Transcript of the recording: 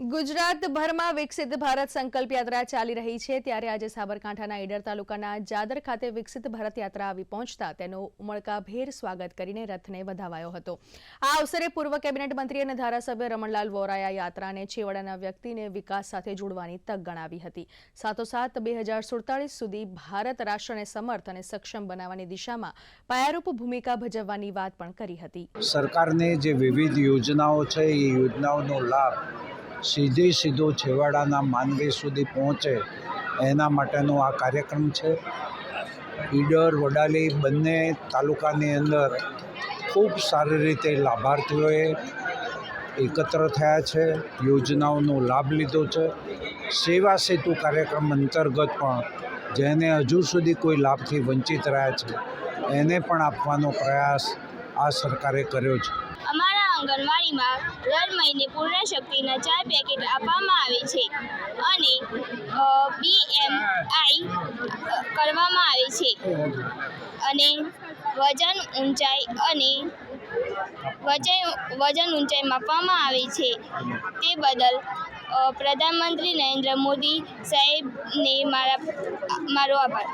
ગુજરાતભરમાં વિકસિત ભારત સંકલ્પ યાત્રા ચાલી રહી છે. ત્યારે આજે સાબરકાંઠાના ઈડર તાલુકાના જાદર ખાતે વિકસિત ભારત યાત્રા આવી પહોંચતા તેનું ઉમળકાભેર સ્વાગત કરીને રથને વધાવાયો હતો. આ અવસરે પૂર્વ કેબિનેટ મંત્રી અને ધારાસભ્ય રમણલાલ વોરાએ યાત્રાને છેવાડાના વ્યક્તિને વિકાસ સાથે જોડવાની તક ગણાવી હતી. સાથોસાથ બે હજાર સુડતાલીસ સુધી ભારત રાષ્ટ્રને સમર્થ અને સક્ષમ બનાવવાની દિશામાં પાયારૂપ ભૂમિકા ભજવવાની વાત પણ કરી હતી. સરકારને જે વિવિધ યોજનાઓ છે, એ યોજનાઓનો લાભ સીધી સીધો છેવાડાના માનવી સુધી પહોંચે એના માટેનો આ કાર્યક્રમ છે. ઈડર, વડાલી બંને તાલુકાની અંદર ખૂબ સારી રીતે લાભાર્થીઓએ એકત્ર થયા છે, યોજનાઓનો લાભ લીધો છે. સેવા સેતુ કાર્યક્રમ અંતર્ગત પણ જેને હજુ સુધી કોઈ લાભથી વંચિત રહ્યા છે, એને પણ આપવાનો પ્રયાસ આ સરકારે કર્યો છે. આંગણવાડીમાં દર મહિને પૂર્ણ શક્તિના ચાર પેકેટ આપવામાં આવે છે અને બીએમઆઈ કરવામાં આવે છે. અને વજન ઊંચાઈ અને વજન વજન ઊંચાઈ માપવામાં આવે છે. તે બદલ પ્રધાનમંત્રી નરેન્દ્ર મોદી સાહેબને મારા, મારો આભાર.